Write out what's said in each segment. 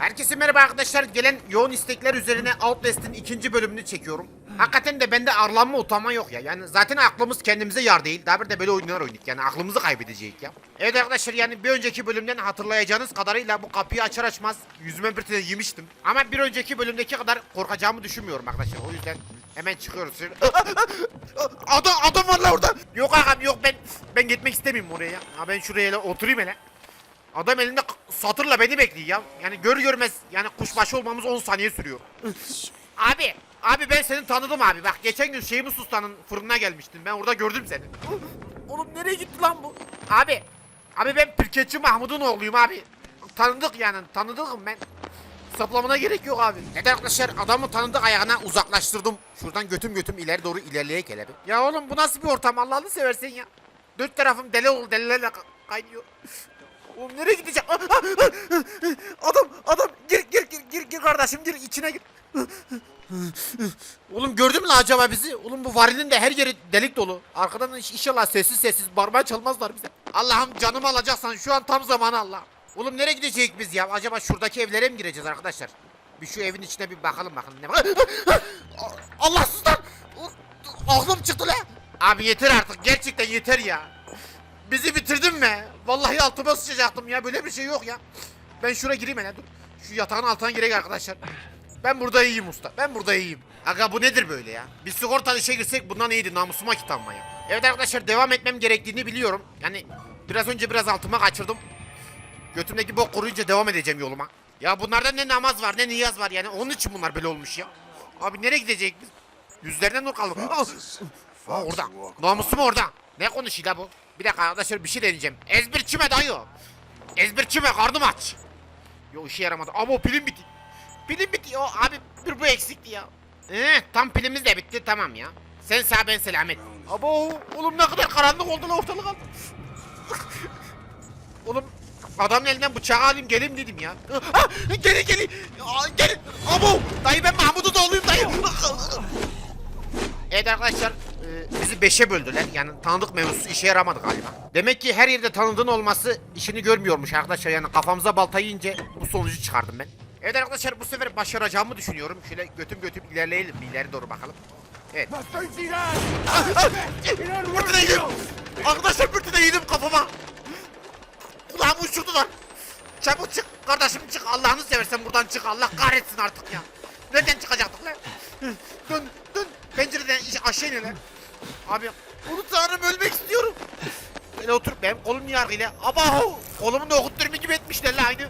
Herkese merhaba arkadaşlar. Gelen yoğun istekler üzerine Outlast'in ikinci bölümünü çekiyorum. Hakikaten de bende arlanma utanma yok ya. Yani zaten aklımız kendimize yar değil. Daha bir de böyle oyunlar oynadık. Yani aklımızı kaybedeceğiz ya. Evet arkadaşlar yani bir önceki bölümden hatırlayacağınız kadarıyla bu kapıyı açar açmaz yüzüme bir tane yemiştim. Ama bir önceki bölümdeki kadar korkacağımı düşünmüyorum arkadaşlar. O yüzden hemen çıkıyoruz. adam adam var la orada. Yok ağam yok ben ben gitmek istemiyorum oraya. ya. Ha ben şuraya hele oturayım hele. Adam elinde satırla beni bekliyor ya. Yani gör görmez yani kuşbaşı olmamız 10 saniye sürüyor. abi, abi ben seni tanıdım abi. Bak geçen gün Şeymus Usta'nın fırınına gelmiştin. Ben orada gördüm seni. Oğlum nereye gitti lan bu? Abi, abi ben Pirketçi Mahmud'un oğluyum abi. Tanıdık yani, tanıdıkım ben. Saplamana gerek yok abi. Evet arkadaşlar adamı tanıdık ayağına uzaklaştırdım. Şuradan götüm götüm ileri doğru ilerleye gel abi. Ya oğlum bu nasıl bir ortam Allah'ını seversen ya. Dört tarafım deli ol delilerle ka- kaynıyor. Oğlum nereye gideceğim? Ah, ah, ah. Adam adam gir gir gir gir kardeşim gir içine gir. Oğlum gördün mü lan acaba bizi? Oğlum bu varilin de her yeri delik dolu. Arkadan inşallah sessiz sessiz barmaya çalmazlar bize. Allah'ım canımı alacaksan şu an tam zamanı Allah. Oğlum nereye gidecek biz ya? Acaba şuradaki evlere mi gireceğiz arkadaşlar? Bir şu evin içine bir bakalım bakalım. Ne Allahsız lan! Aklım çıktı lan! Abi yeter artık gerçekten yeter ya. Bizi bitirdin mi? Vallahi altıma sıçacaktım ya. Böyle bir şey yok ya. Ben şuraya gireyim hele dur. Şu yatağın altına gireyim arkadaşlar. Ben burada iyiyim usta. Ben burada iyiyim. Aga bu nedir böyle ya? Bir sigortalı işe girsek bundan iyiydi namusuma kitabıma ya. Evet arkadaşlar devam etmem gerektiğini biliyorum. Yani biraz önce biraz altıma kaçırdım. Götümdeki bok kuruyunca devam edeceğim yoluma. Ya bunlarda ne namaz var ne niyaz var yani onun için bunlar böyle olmuş ya. Abi nereye gidecek biz? Yüzlerine nur kaldı. Aa, orada. Namusum orada. Ne konuşuyor la bu? Bir dakika arkadaşlar bir şey deneyeceğim. Ezbirçime dayı. Ezbirçime karnım aç. Yo işe yaramadı. Ama o pilim bitti. Pilim bitti. O abi bir bu eksikti ya. Ee, tam pilimiz de bitti tamam ya. Sen sağ ben selamet. Abo oğlum ne kadar karanlık oldu lan ortalık aldı. oğlum adamın elinden bıçağı alayım geleyim dedim ya. Ah, gelin gelin. Aa, Gelin. Abo dayı ben Mahmut'un oğluyum dayı. Evet arkadaşlar bizi beşe böldüler. Yani tanıdık mevzusu işe yaramadı galiba. Demek ki her yerde tanıdığın olması işini görmüyormuş arkadaşlar. Yani kafamıza baltayı yiyince bu sonucu çıkardım ben. Evet arkadaşlar bu sefer başaracağımı düşünüyorum. Şöyle götüm götüm ilerleyelim bir ileri doğru bakalım. Evet. Bırtına yedim. Arkadaşlar bırtına yedim kafama. Kulağımı uçurdular. Çabuk çık kardeşim çık. Allah'ını seversen buradan çık. Allah kahretsin artık ya. Nereden çıkacaktık lan? Dön dön. Pencereden aşağı in lan. Abi onu tanrım ölmek istiyorum. Böyle oturup benim kolum yargıyla. Abaho. Kolumu da okutturma gibi etmişler lan aynı.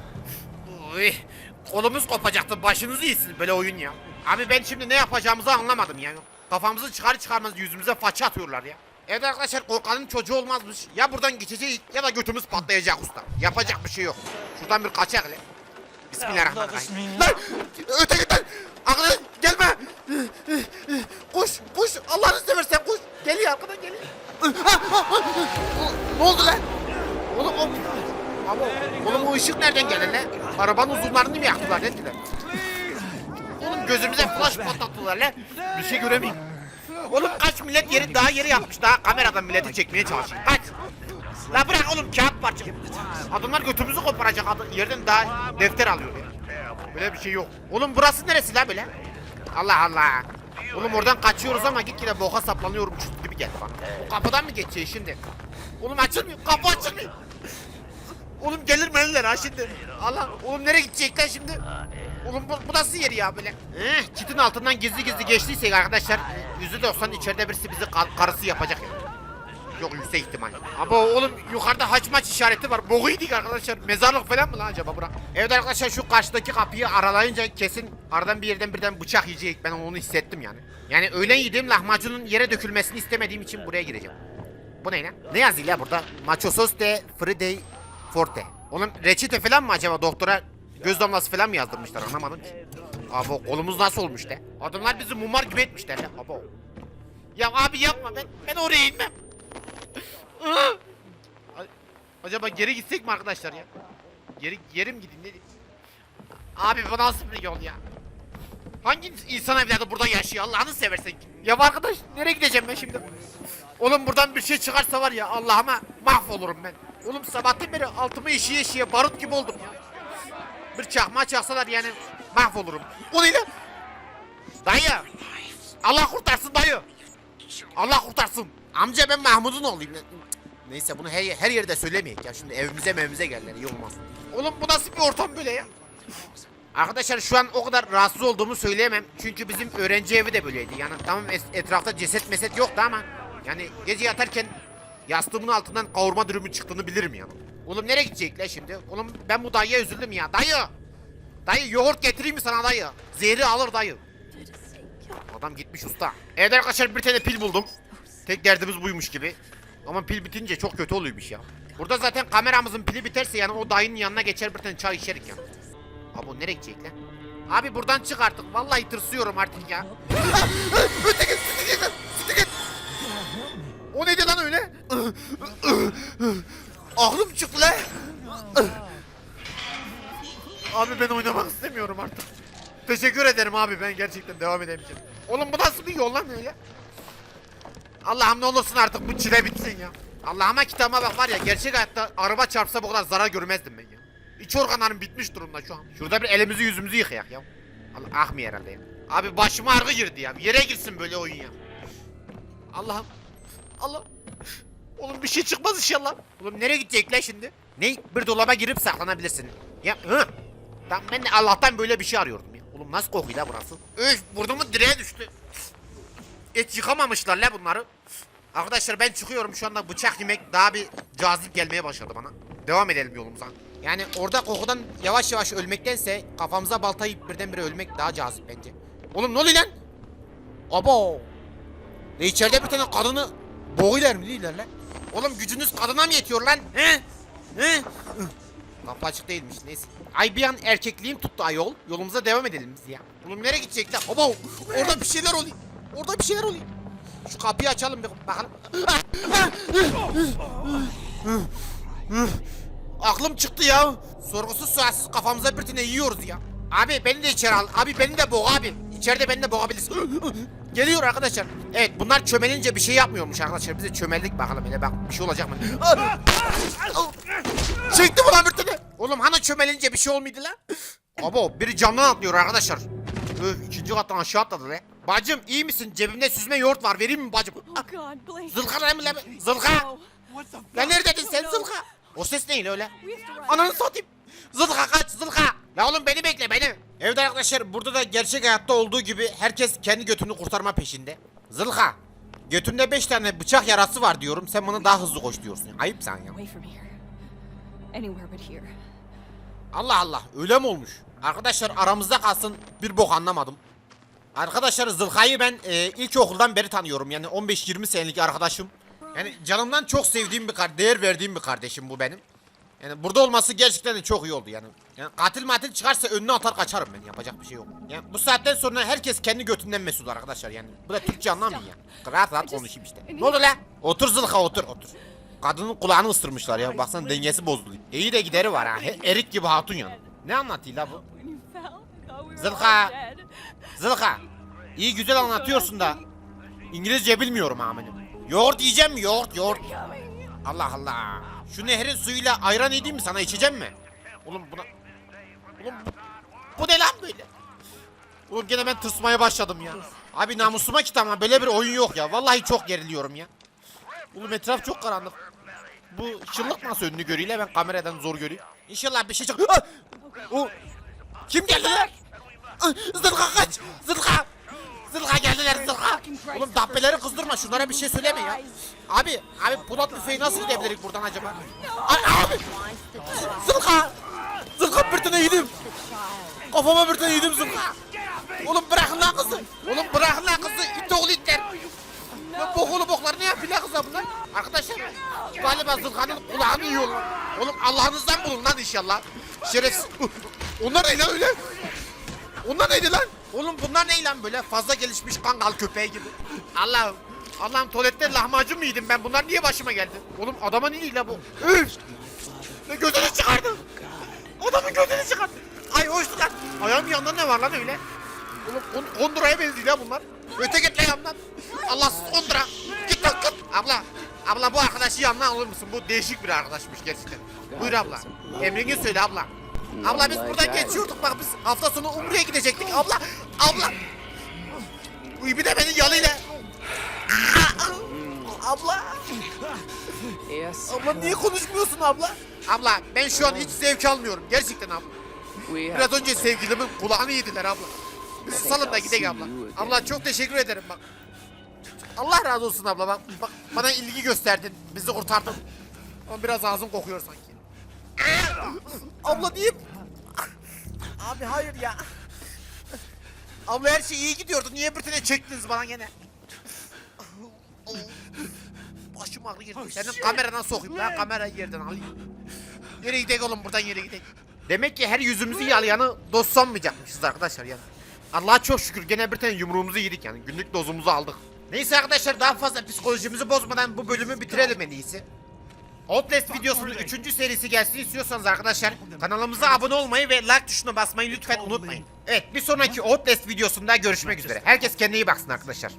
Uy, kolumuz kopacaktı. Başınızı iyisin böyle oyun ya. Abi ben şimdi ne yapacağımızı anlamadım yani. Kafamızı çıkar çıkarmaz yüzümüze faça atıyorlar ya. Evet arkadaşlar korkanın çocuğu olmazmış. Ya buradan geçeceğiz ya da götümüz patlayacak usta. Yapacak bir şey yok. Şuradan bir kaçak hele. Bismillahirrahmanirrahim. Lan öte git lan. Aklına gelme. Koş koş Allah'ını seversen koş. Geliyor arkadan geliyor. ne oldu lan? Oğlum o... Ama oğlum o ışık nereden geldi lan? Arabanın uzunlarını mı yaktılar ne dediler? Oğlum gözümüze flash patlattılar lan. Bir şey göremeyim. Oğlum kaç millet yeri daha yeri yapmış daha kameradan milleti çekmeye çalışıyor. Kaç. La bırak oğlum kağıt parça. Adamlar götümüzü koparacak adı yerden daha defter alıyor. Böyle bir şey yok. Oğlum burası neresi la böyle? Allah Allah. Oğlum oradan kaçıyoruz ama git yine boka saplanıyormuş gibi geldi bana. Bu kapıdan mı geçeceğiz şimdi? Oğlum açılmıyor. Kapı açılmıyor. Oğlum gelir melirler ha şimdi. Allah oğlum nereye gidecekler şimdi? Oğlum bu, bu nasıl yer ya böyle? Eh, çitin altından gizli gizli geçtiysek arkadaşlar yüzde doksan içeride birisi bizi kar- karısı yapacak ya. Yok yüksek ihtimal. Ama oğlum yukarıda haç maç işareti var. Yedik arkadaşlar. Mezarlık falan mı lan acaba bura? Evet arkadaşlar şu karşıdaki kapıyı aralayınca kesin aradan bir yerden birden bıçak yiyecek. Ben onu hissettim yani. Yani öğlen yediğim lahmacunun yere dökülmesini istemediğim için buraya gireceğim. Bu ne lan? Ne yazıyor ya burada? Macho sos de Friday Forte. Oğlum reçete falan mı acaba doktora göz damlası falan mı yazdırmışlar anlamadım ki. Abi o kolumuz nasıl olmuş de? Adamlar bizi mumar gibi etmişler. Abo. Ya abi yapma ben ben oraya inmem. Acaba geri gitsek mi arkadaşlar ya? Geri geri mi gideyim ne? Abi bu nasıl bir yol ya? Hangi insan evladı burada yaşıyor Allah'ını seversen? Ya arkadaş nereye gideceğim ben şimdi? Oğlum buradan bir şey çıkarsa var ya Allah'ıma mahvolurum ben. Oğlum sabahtan beri altımı eşiğe eşiğe barut gibi oldum ya. Bir çakma çaksalar yani mahvolurum. O ne lan? Dayı. Allah kurtarsın dayı. Allah kurtarsın. Amca ben Mahmud'un oğluyum. Neyse bunu her, her yerde söylemeyek ya. Şimdi evimize mevimize geldiler iyi olmaz. Oğlum bu nasıl bir ortam böyle ya? Arkadaşlar şu an o kadar rahatsız olduğumu söyleyemem. Çünkü bizim öğrenci evi de böyleydi. Yani tamam etrafta ceset meset yoktu ama yani gece yatarken yastığımın altından kavurma dürümü çıktığını bilirim yani. Oğlum nereye gidecekler şimdi? Oğlum ben bu dayıya üzüldüm ya. Dayı! Dayı yoğurt getireyim mi sana dayı? Zehri alır dayı. Adam gitmiş usta. Evet arkadaşlar bir tane pil buldum. Tek derdimiz buymuş gibi. Ama pil bitince çok kötü oluyormuş ya. Burada zaten kameramızın pili biterse yani o dayının yanına geçer bir tane çay içerik ya. Abi o nereye gidecek lan? Abi buradan çık artık. Vallahi tırsıyorum artık ya. Öte git, öte git. O neydi lan öyle? Aklım çıktı lan. Abi ben oynamak istemiyorum artık. Teşekkür ederim abi ben gerçekten devam edemeyeceğim. Oğlum bu nasıl bir yol lan öyle? Allah'ım ne olursun artık bu çile bitsin ya. Allah'ıma kitabıma bak var ya gerçek hayatta araba çarpsa bu kadar zarar görmezdim ben ya. İç organlarım bitmiş durumda şu an. Şurada bir elimizi yüzümüzü yıkayak ya. Allah akmıyor herhalde ya. Abi başıma ağrı girdi ya. Yere girsin böyle oyun ya. Allah'ım. Allah. Oğlum bir şey çıkmaz inşallah. Oğlum nereye gidecek lan şimdi? Ne? Bir dolaba girip saklanabilirsin. Ya hı. Tamam ben Allah'tan böyle bir şey arıyordum ya. Oğlum nasıl kokuyor la burası? Öf burnumun direğe düştü. Et yıkamamışlar la bunları. Arkadaşlar ben çıkıyorum şu anda bıçak yemek daha bir cazip gelmeye başladı bana. Devam edelim yolumuza. Yani orada kokudan yavaş yavaş ölmektense kafamıza balta yiyip birdenbire ölmek daha cazip bence. Oğlum ne oluyor lan? Abo. E içeride bir tane kadını boğuyorlar mı değiller lan? Oğlum gücünüz kadına mı yetiyor lan? He? He? Kapı açık değilmiş neyse. Ay bir an erkekliğim tuttu ayol. Yolumuza devam edelim biz ya. Oğlum nereye gidecekler? Abo orada bir şeyler oluyor. Orada bir şeyler oluyor. Şu kapıyı açalım bir bakalım. Aklım çıktı ya. Sorgusuz sualsiz kafamıza bir tane yiyoruz ya. Abi beni de içeri al. Abi beni de boğ abi. İçeride beni de boğabilirsin. Geliyor arkadaşlar. Evet bunlar çömelince bir şey yapmıyormuş arkadaşlar. Biz de çömeldik bakalım hele bak bir şey olacak mı? Çektim ulan bir tane. Oğlum hani çömelince bir şey olmaydı lan? Abo biri camdan atlıyor arkadaşlar. Öf ikinci kattan aşağı atladı le. Bacım iyi misin? Cebimde süzme yoğurt var. Vereyim mi bacım? Blake. Zılka lan mı lan? Zılka! Lan neredeydin sen Zılka? O ses neyle öyle? Ananı satayım. Zılka kaç Zılka. La oğlum beni bekle beni. Evet arkadaşlar burada da gerçek hayatta olduğu gibi herkes kendi götünü kurtarma peşinde. Zılka. Götünde 5 tane bıçak yarası var diyorum. Sen bana daha hızlı koş diyorsun. Ayıp sen ya. Allah Allah öyle mi olmuş? Arkadaşlar aramızda kalsın bir bok anlamadım. Arkadaşlar Zılka'yı ben e, ilkokuldan beri tanıyorum. Yani 15-20 senelik arkadaşım. Yani canımdan çok sevdiğim bir kar değer verdiğim bir kardeşim bu benim. Yani burada olması gerçekten de çok iyi oldu yani. Yani katil matil çıkarsa önüne atar kaçarım ben yapacak bir şey yok. Yani bu saatten sonra herkes kendi götünden mesul arkadaşlar yani. Bu da Türkçe anlamıyor yani. Rahat rahat konuşayım işte. Ne oldu lan? Otur Zılka otur otur. Kadının kulağını ısırmışlar ya baksana dengesi bozuldu. İyi de gideri var ha. Erik gibi hatun yani. Ne anlatıyor la bu? Zılka. Zılka. iyi güzel anlatıyorsun da İngilizce bilmiyorum amirim. Yoğurt yiyeceğim mi? Yoğurt, yoğurt. Allah Allah. Şu nehrin suyuyla ayran edeyim mi sana içeceğim mi? Oğlum buna... Oğlum bu, bu ne lan böyle? Oğlum gene ben tırsmaya başladım ya. Abi namusuma kitap ama böyle bir oyun yok ya. Vallahi çok geriliyorum ya. Oğlum etraf çok karanlık. Bu şıllık nasıl önünü görüyle ben kameradan zor görüyorum. İnşallah bir şey çık... Ah! O... Kim geldi lan? Ah, kaç! Zırka! Zırka geldiler zırka! Oğlum dabbeleri kızdırma şunlara bir şey söyleme ya. Abi, abi Polat büfeyi nasıl gidebiliriz buradan acaba? Ay, abi! Zırka! Zırka bir tane yedim! Kafama bir tane yedim zırka! Oğlum bırakın lan kızı! Oğlum bırakın lan kızı! İt oğlu itler! Bokulu boklar ne Arkadaşlar galiba zırkanın kulağını yiyorlar. Oğlum Allah'ınızdan bulun lan inşallah. Şerefsiz. Onlar ne lan öyle? Onlar neydi lan? Oğlum bunlar ne lan böyle fazla gelişmiş kangal köpeği gibi. Allah'ım. Allah'ım tuvalette lahmacun mu yedim ben? Bunlar niye başıma geldi? Oğlum adama ne la bu? Üf! Ne gözünü çıkardı. Adamın gözünü çıkardı. Ay hoştu lan. Ayağımın yanında ne var lan öyle? Oğlum konduraya benziyor ya bunlar. Öte git lan yanımdan. Allahsız kondura. Git lan git. Abla. Abla bu arkadaşı yanına alır mısın? Bu değişik bir arkadaşmış gerçekten. Buyur abla. Emrini söyle abla. Abla biz buradan geçiyorduk bak biz hafta sonu Umre'ye gidecektik abla. Abla. Bu ibi de beni yalıyla. Abla. Yes. Abla niye konuşmuyorsun abla? Abla ben şu an hiç zevk almıyorum gerçekten abla. Biraz önce sevgilimin kulağını yediler abla. Bizi salın da gidelim abla. Abla çok teşekkür ederim bak. Allah razı olsun abla bak, bak bana ilgi gösterdin. Bizi kurtardın. Ama biraz ağzım kokuyor sanki. abla diyeyim. Abi hayır ya. Abla her şey iyi gidiyordu. Niye bir tane çektiniz bana gene? Başım ağrıyor. Senin kameradan sokayım ya. Kamerayı yerden alayım. Yere gidelim oğlum buradan yere gidelim. Demek ki her yüzümüzü yalayanı dost sanmayacakmışız arkadaşlar yani. Allah'a çok şükür gene bir tane yumruğumuzu yedik yani. Günlük dozumuzu aldık. Neyse arkadaşlar daha fazla psikolojimizi bozmadan bu bölümü bitirelim en iyisi. Outlast videosunun 3. serisi gelsin istiyorsanız arkadaşlar kanalımıza abone olmayı ve like tuşuna basmayı lütfen unutmayın. Evet bir sonraki Outlast videosunda görüşmek üzere. Herkes kendine iyi baksın arkadaşlar.